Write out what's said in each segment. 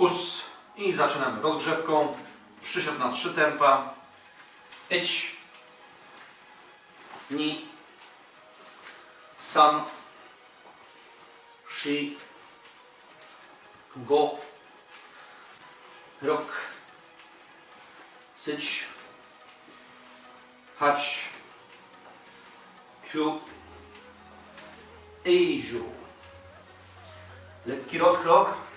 us. I zaczynamy rozgrzewką. Przysiad na trzy tempa. Idź. Ni. San. Shi. Go. Rok. Syć. Hać. Kyu. Eiju. Lekki rozkrok.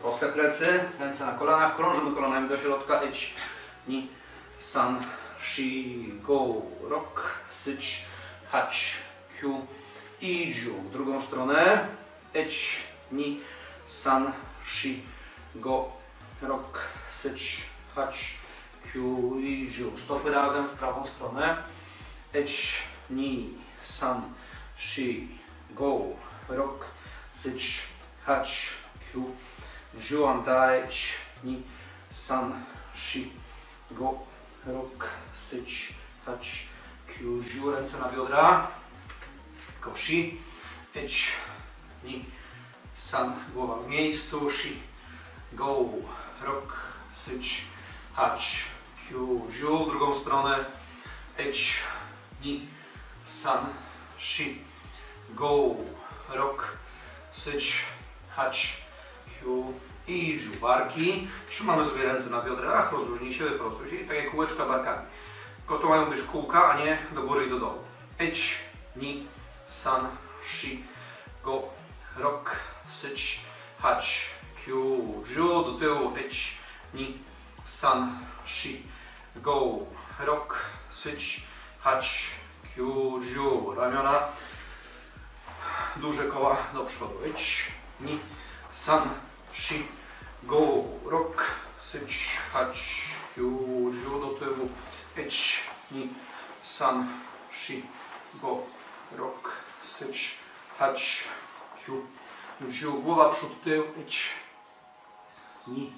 Proste plecy. Ręce na kolanach. Krążymy kolanami do środka. Idź. Ni. San. Shi. Go. Rok. Syć. Hać. Kyu. Eiju. W drugą stronę. Idź. Ni. San. Shi. Go. Rok. Syć. Hać. Kyu. Eiju. Stopy razem w prawą stronę. Idź. Ni. San. Shi. Go. Rok. Syć. Hać. Kyu. Jiu. Dai. Ni. San. Shi. Go. Rok. Syć. Hać. Kyu. Jiu. Ręce na biodra. Koshi. Idź. Ni. San. Głowa w miejscu. Shi. Go. Rok. Syć. Hać. Kyu. Jiu. W drugą stronę. Idź. Ni. San. Shi. Go. Rok. Syć. Hać. I. Barki. Trzymamy sobie ręce na biodrach. Rozróżnij się, wyprostuj się. I tak jak kółeczka barkami. Tylko to mają być kółka, a nie do góry i do dołu. Idź. Ni. San. Shi. Go. Rok. Syć. Hać. Kyu. Jiu. Do tyłu. Idź. Ni. San. Shi. Go. Rok. Syć. Hać. Kyu. Jiu. Ramiona. Duże koła do przodu. Idź. Ni. San. și go rock sech hach hyu jo do tebu ech ni san shi go rock sech hach hyu jo gola pshut tebu ech ni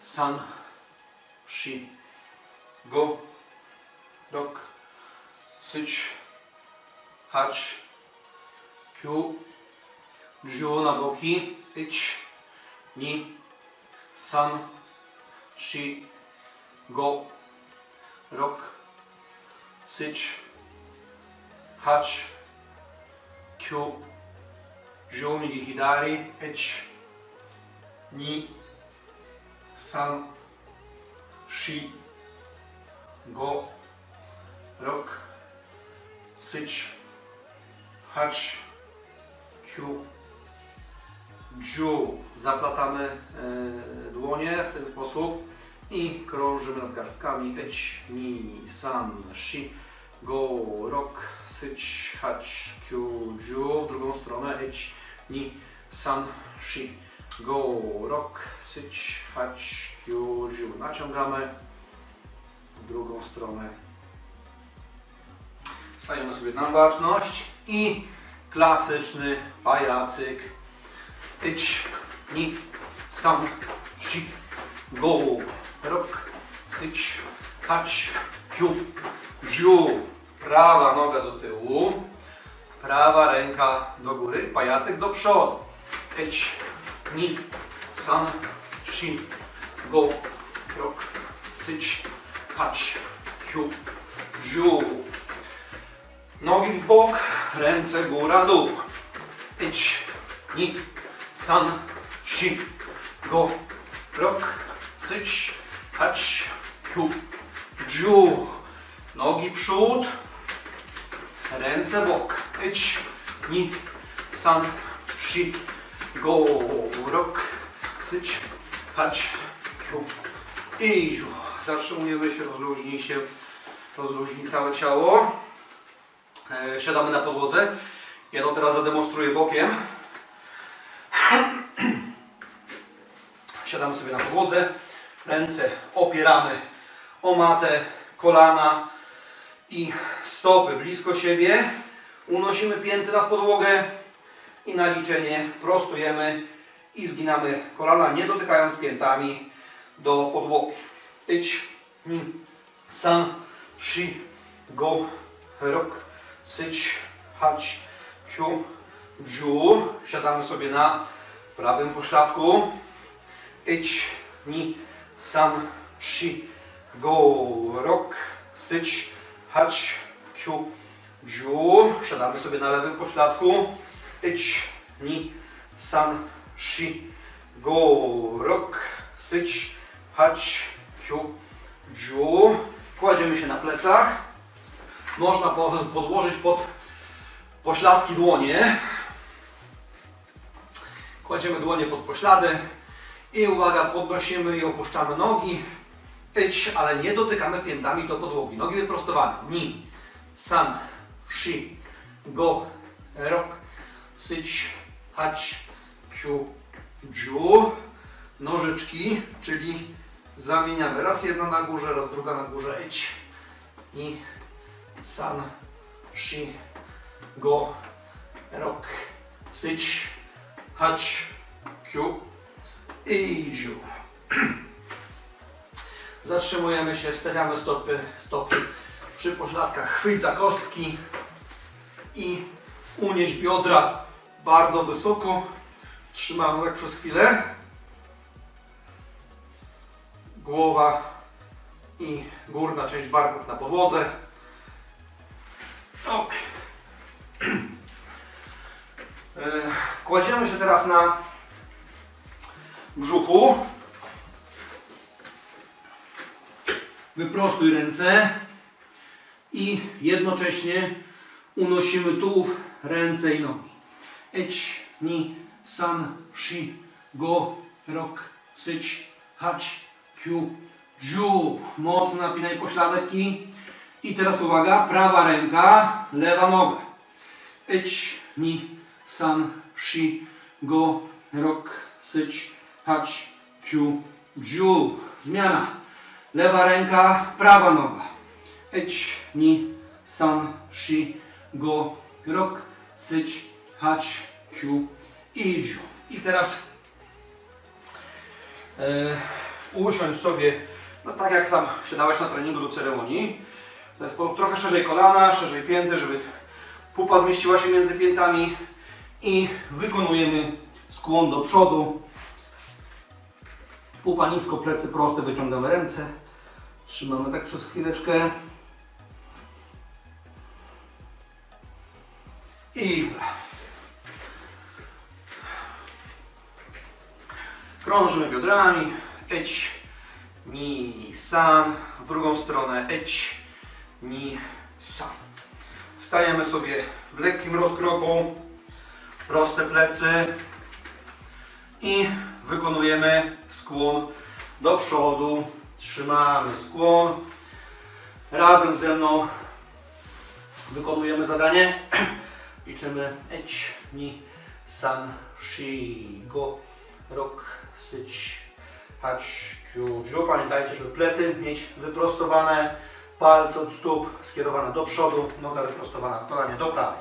san shi go rock sech hach hyu jo na boki ech Ni. San. Shi. Go. Rok. Syć. Hać. Kyu. Jiu migi hidari. Idź. Ni. San. Shi. Go. Rok. Syć. Hać. Kyu. Jiu. Zaplatamy e, dłonie w ten sposób i krążymy nad garstkami. Eć, ni, san, shi, go, rok, syć, hać, kyu, jiu. W drugą stronę. Eć, ni, san, shi, go, rok, syć, hać, kyu, jiu. Naciągamy w drugą stronę. Stajemy sobie na baczność i klasyczny pajacyk. Idź, ni, san, shi, go, rok, syć, hać, kyu, jiu. Prawa noga do tyłu, prawa ręka do góry, pajacyk do przodu. Idź, ni, san, shi, go, rok, syć, hać, kyu, jiu. Nogi w bok, ręce góra, dół. Idź, ni, san, shi, go, rok, syć, hać, kyu, jiu. Nogi przód, ręce bok. Idź, ni, san, shi, go, rok, syć, hać, kyu, i jiu. Zatrzymujemy się, rozluźnij się, rozluźnij całe ciało. E, Siadamy na podłodze. Ja to teraz zademonstruję bokiem. Siadamy sobie na podłodze. Ręce opieramy o matę, kolana i stopy blisko siebie. Unosimy pięty na podłogę i na liczenie prostujemy i zginamy kolana, nie dotykając piętami do podłogi. Idź, ni, san, shi, go, rok, syć, hać, kyu, jiu. Siadamy sobie na prawym pośladku. Ich, ni, san, shi, go, rok, syć, hać, kiu, dziu. Siadamy sobie na lewym pośladku. Ich, ni, san, shi, go, rok, syć, hać, kiu, dziu. Kładziemy się na plecach. Można po- podłożyć pod pośladki dłonie. Kładziemy dłonie pod poślady i uwaga, podnosimy i opuszczamy nogi. Idź, ale nie dotykamy piętami do podłogi. Nogi wyprostowane. Ni, san, shi, go, rok, syć, hać, kiu, dziu. Nożyczki, czyli zamieniamy. Raz jedna na górze, raz druga na górze. Idź, ni, san, shi, go, rok, syć, hać, kiu i. Zatrzymujemy się, stawiamy stopy, stopy przy pośladkach, chwyć za kostki i unieś biodra bardzo wysoko. Trzymamy tak przez chwilę. Głowa i górna część barków na podłodze. Ok. E, Kładziemy się teraz na brzuchu. Wyprostuj ręce i jednocześnie unosimy tułów, ręce i nogi. Ich, ni, san, shi, go, rok, syć, hać, kiu, dziu. Mocno napinaj pośladki. I teraz uwaga, prawa ręka, lewa noga. Ich, ni, san, shi, go, rok, syć, hać, kiu, dziu. Zmiana. Lewa ręka, prawa noga. Ich, ni, san, shi, go, rok, syć, hać, kiu i dziu. I teraz e, usiądź sobie, no tak jak tam siadałeś na treningu do ceremonii. W ten sposób trochę szerzej kolana, szerzej pięty, żeby pupa zmieściła się między piętami i wykonujemy skłon do przodu. Pupa nisko, plecy proste, wyciągamy ręce. Trzymamy tak przez chwileczkę. I krążymy biodrami. Eć, ni, san. W drugą stronę eć, ni, san. Wstajemy sobie w lekkim rozkroku. Proste plecy. I wykonujemy skłon do przodu. Trzymamy skłon. Razem ze mną wykonujemy zadanie. Liczymy eć, ni, san, shi, go, rok, syć, hać, kiu, dziu. Pamiętajcie, żeby plecy mieć wyprostowane, palce od stóp skierowane do przodu, noga wyprostowana w kolanie do prawej.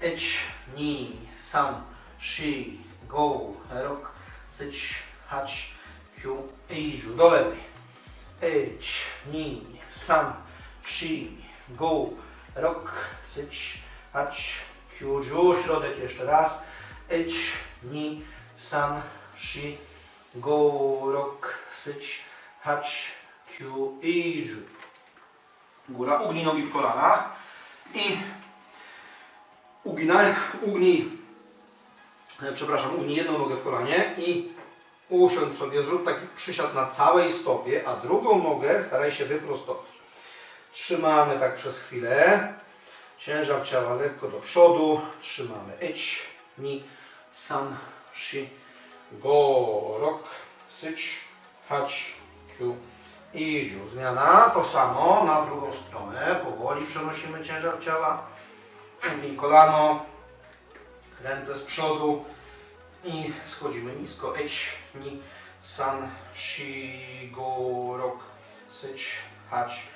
Eć, ni, san, shi, go, rok, syć, hać, kiu i dziu. Do lewej. Eć, ni, san, shi, go, rok, syć, hać, kiu, dziu. Środek jeszcze raz. Eć, ni, san, shi, go, rok, syć, hać, kiu i dziu. Góra, ugnij nogi w kolanach i uginaj, ugnij, przepraszam, ugnij jedną nogę w kolanie i usiądź sobie, zrób taki przysiad na całej stopie, a drugą nogę staraj się wyprostować. Trzymamy tak przez chwilę. Ciężar ciała lekko do przodu. Trzymamy. Ich, ni, san, shi, go, rok, syć, hać, kiu i dziu. Zmiana. To samo na drugą stronę. Powoli przenosimy ciężar ciała. Ugnij kolano. Ręce z przodu. I schodzimy nisko. Ich, ni, san, shi, go, rok, syć, hać,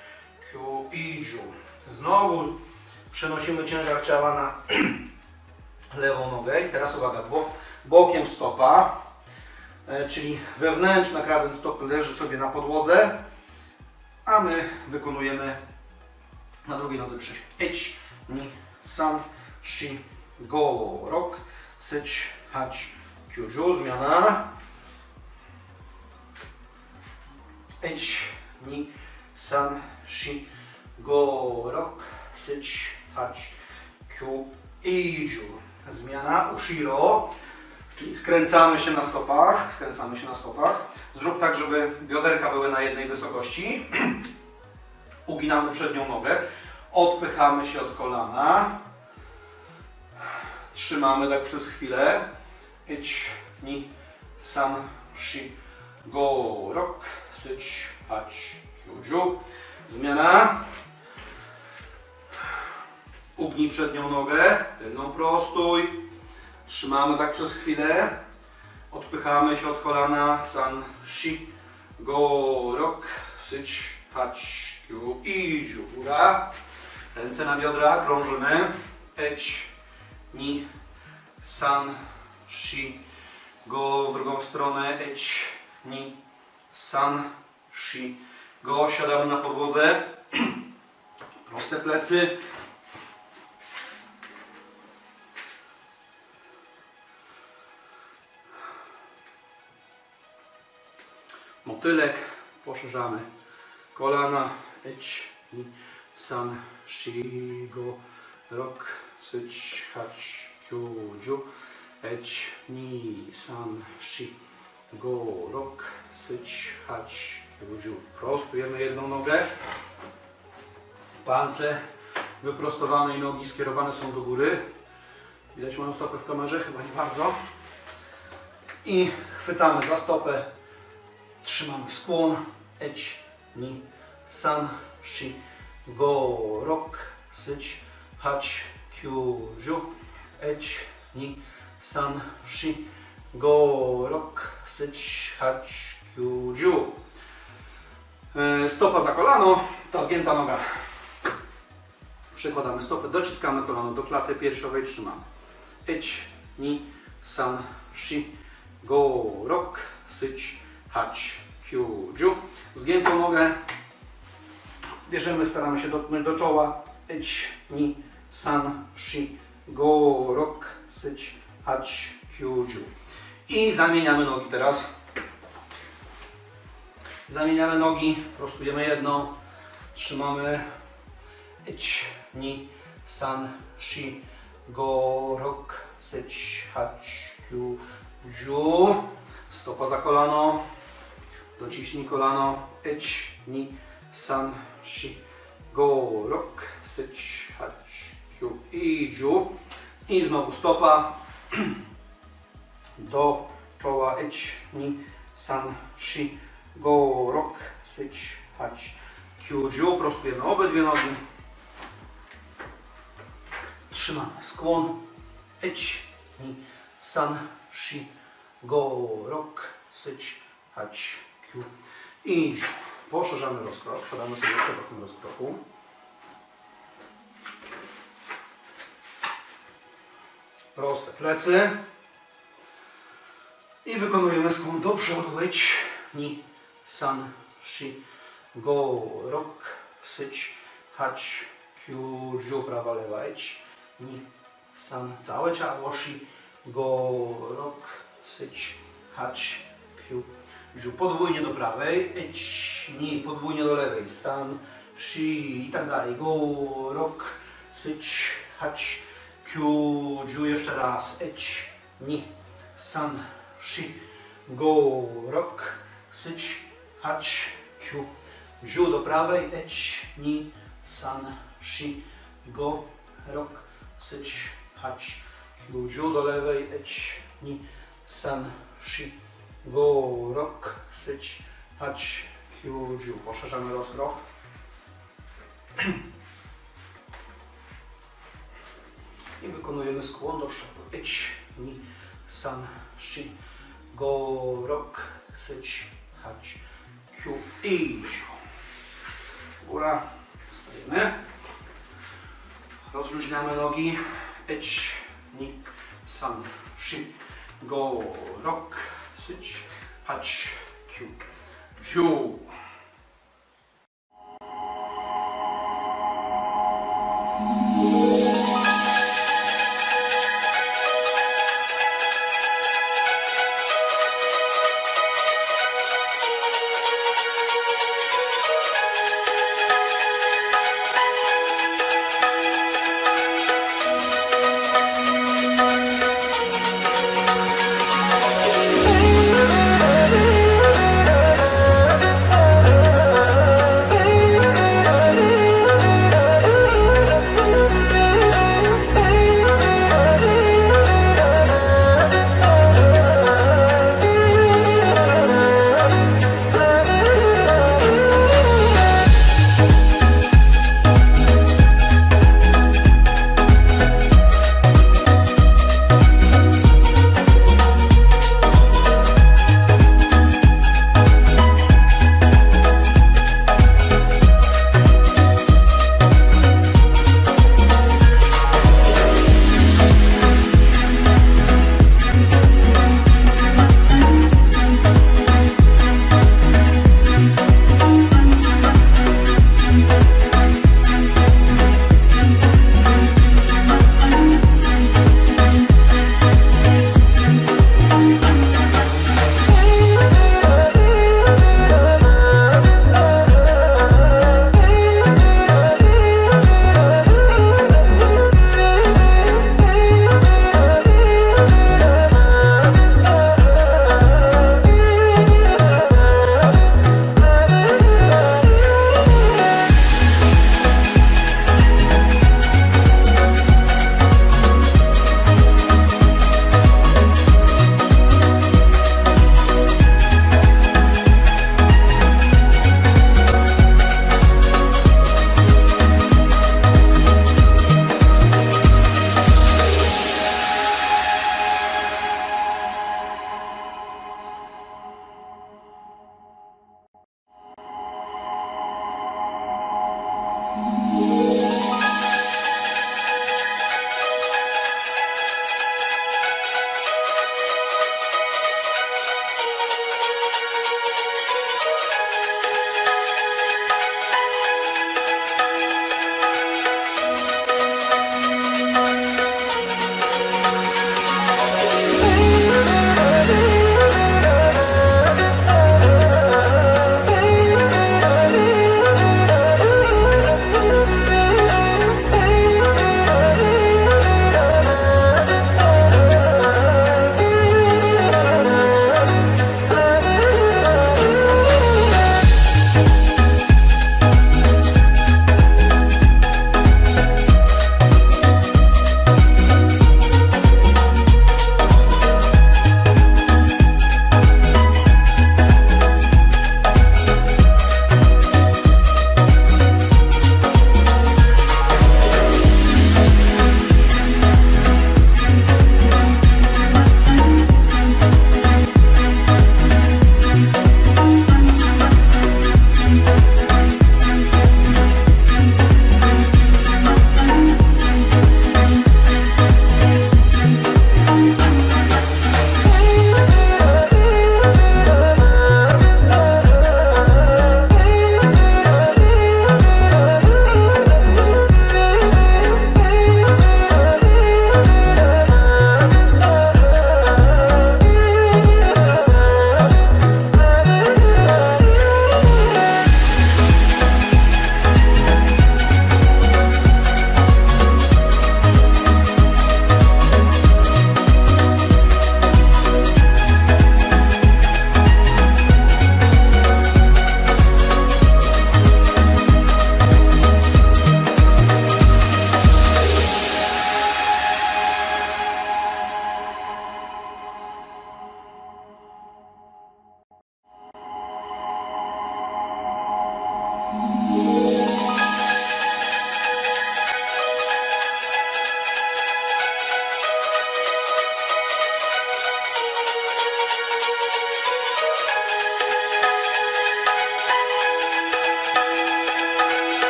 kiu i dziu. Znowu przenosimy ciężar ciała na lewą nogę i teraz uwaga, bo, bokiem stopa, e, czyli wewnętrzna krawędź stopy leży sobie na podłodze, a my wykonujemy na drugiej nodze przysiad. Ich, ni, san, shi, go, rok, syć, hać, kiu, dziu, zmiana. H, ni, san, shi, go, rok, syć, hać, kyu, i jiu. Zmiana ushiro, czyli skręcamy się na stopach, skręcamy się na stopach. Zrób tak, żeby bioderka były na jednej wysokości. Uginamy przednią nogę, odpychamy się od kolana. Trzymamy tak przez chwilę. Ich, ni, san, shi, go, rok, syć, hać, kyuju. Zmiana. Ugnij przednią nogę, tylną prostuj. Trzymamy tak przez chwilę. Odpychamy się od kolana. San, shi, go, rok, syć, hać, kyu, idziu. Ręce na biodra, krążymy. Eć, ni, san, shi, go w drugą stronę. Eć, ni, san, shi, go. Siadamy na podłodze. Proste plecy. Motylek. Poszerzamy kolana. Eć, ni, san, shi, go, rok, syć, hać, kyu, dziu. Eć, ni, san, shi, go, rok, syć, hać, kyu, dziu. Prostujemy jedną nogę. Palce wyprostowane i nogi skierowane są do góry. Widać moją stopę w kamerze? Chyba nie bardzo. I chwytamy za stopę. Trzymamy skłon. Eć, ni, san, shi, go, rok, syć, hać, kyu, dziu. Eć, ni, san, shi, go, rok, syć, hać, kyu, dziu. E, Stopa za kolano, ta zgięta noga. Przekładamy stopę, dociskamy kolano do klaty piersiowej, trzymamy. Eć, ni, san, shi, go, rok, syć, hać, kyu, dziu. Zgiętą nogę bierzemy, staramy się dotknąć do czoła. Eć, ni, san, shi, go, rok, syć, hać, kyu, dziu. I zamieniamy nogi teraz. Zamieniamy nogi, prostujemy jedną, trzymamy ich, ni, san, shi, go, rok, syć, hać, kyu, dziu. Stopa za kolano, dociśnij kolano, ich, ni, san, shi, go, rok, syć, hać, kyu i dziu. I znowu stopa do czoła, ich, ni, san, shi, go, rok, syć, hać, kyu, dziu. Prostujemy obydwie nogi. Trzymamy skłon. Eć, ni, san, shi, go, rok, syć, hać, kyu, i dziu. Poszerzamy rozkrok. Siadamy sobie szerokim rozkroku. Proste plecy. I wykonujemy skłon do przodu. Eć, ni, san, shi, go, rok, syć, hać, kyu, dziu, prawa, lewa, eć, ni, san, całe ciało, shi, go, rok, syć, hać, kyu, dziu, podwójnie do prawej, eć, ni, podwójnie do lewej, san, shi i tak dalej, go, rok, syć, hać, kyu, dziu, jeszcze raz, eć, ni, san, shi, go, rok, syć, hać, kyu, dziu do prawej, eć, ni, san, shi, go, rok, syć, hać, kyu, dziu do lewej, eć, ni, san, shi, go, rok, syć, hać, kyu, dziu. Poszerzamy rozkrok. I wykonujemy skłon do przodu. Eć, ni, san, shi, go, rok, syć, hać, kyu, i. Góra, stajemy. Rozluźniamy nogi. Eć, ni, san, shi, go, rok, syć, hać, kyu, dziu.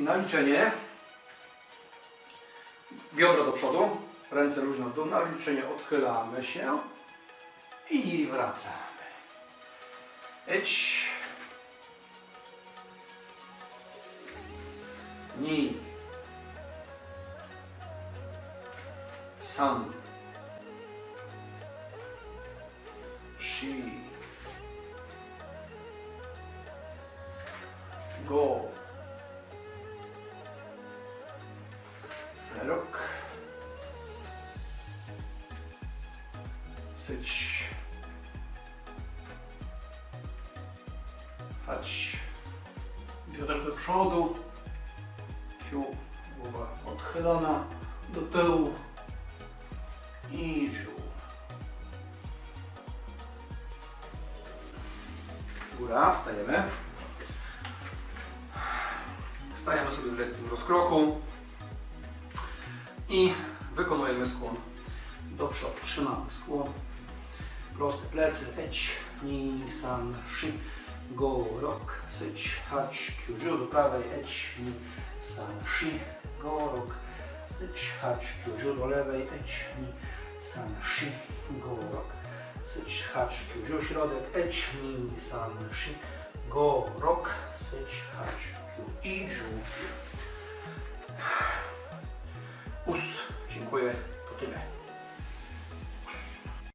I na liczenie biodro do przodu, ręce luźno w dół. Na liczenie odchylamy się i wracamy. Idź. Ni. San. Shi. Góra, wstajemy. Stajemy sobie w lekkim rozkroku i wykonujemy skłon do przodu. Trzymamy skłon. Proste plecy. Eć, ni, san, shi. Go, rok, syć, hać, do prawej. Eć, ni, san, shi. Go, rok, syć, hać, do lewej. Eć, ni, san, shi. Go, rok, syć hacz kiu środek, eć min san shi go rok syć hacz i żu us. Dziękuję, to tyle.